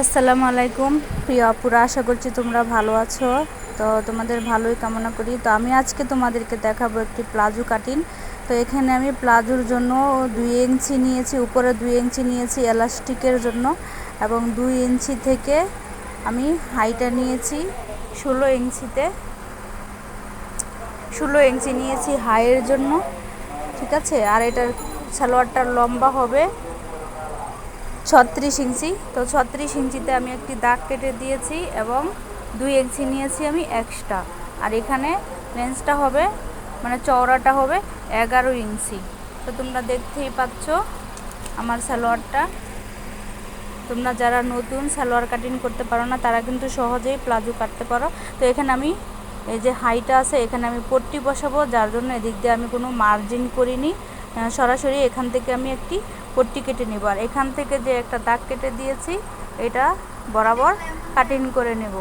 আসসালামু আলাইকুম। প্রিয় আপুরা, আশা করছি তোমরা ভালো আছো। তো তোমাদের ভালোই কামনা করি। তো আমি আজকে তোমাদেরকে দেখাবো একটি প্লাজো কাটিং। তো এখানে আমি প্লাজোর জন্য দুই ইঞ্চি নিয়েছি, উপরে দুই ইঞ্চি নিয়েছি এলাস্টিকের জন্য এবং দুই ইঞ্চি থেকে আমি হাইটা নিয়েছি, ষোলো ইঞ্চিতে। ষোলো ইঞ্চি নিয়েছি হাইয়ের জন্য, ঠিক আছে? আর এটার সালোয়ারটা লম্বা হবে। ছত্রিশ ইঞ্চি। তো ছত্রিশ ইঞ্চিতে আমি একটি দাগ কেটে দিয়েছি এবং দুই ইঞ্চি নিয়েছি আমি এক্সট্রা আর এখানে লেন্সটা হবে মানে চওড়াটা হবে এগারো ইঞ্চি। তো তোমরা দেখতেই পাচ্ছ আমার সালোয়ারটা। তোমরা যারা নতুন সালোয়ার কাটিং করতে পারো না, তারা কিন্তু সহজেই প্লাজো কাটতে পারো। তো এখানে আমি এই যে হাইটা আছে, এখানে আমি পট্টি বসাবো, যার জন্য এদিক দিয়ে আমি কোনো মার্জিন করিনি। সরাসরি এখান থেকে আমি একটি পট্টি কেটে নেব। আর এখান থেকে যে একটা দাগ কেটে দিয়েছি, এটা বরাবর কাটিং করে নেব।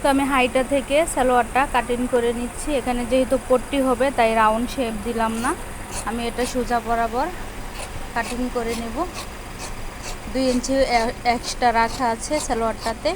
তো আমি হাইটা থেকে সালোয়ারটা কাটিং করে নিচ্ছি। এখানে যেহেতু পট্টি হবে, তাই রাউন্ড শেপ দিলাম না। আমি এটা সোজা বরাবর কাটিং করে নেব। দুই ইঞ্চি এক্সট্রা রাখা আছে সালোয়ারটাতে।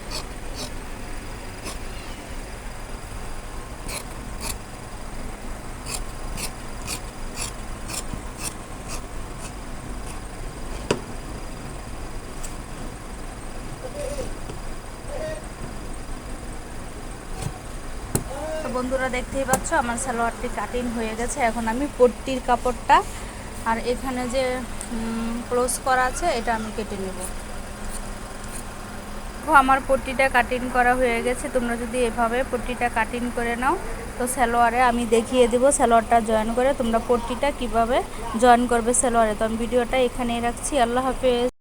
বন্ধুরা দেখতেই পাচ্ছ, আমার সালোয়ারটি কাটিং হয়ে গেছে। এখন আমি পট্টির কাপড়টা আর এখানে যে ক্লোজ করা আছে, এটা আমি কেটে নেব। আমার পট্টিটা কাটিং করা হয়ে গেছে। তোমরা যদি এভাবে পট্টিটা কাটিং করে নাও, তো সালোয়ারে আমি দেখিয়ে দেবো সালোয়ারটা জয়েন করে তোমরা পট্টিটা কীভাবে জয়েন করবে সালোয়ারে। তো আমি ভিডিওটা এখানেই রাখছি। আল্লাহ হাফেজ।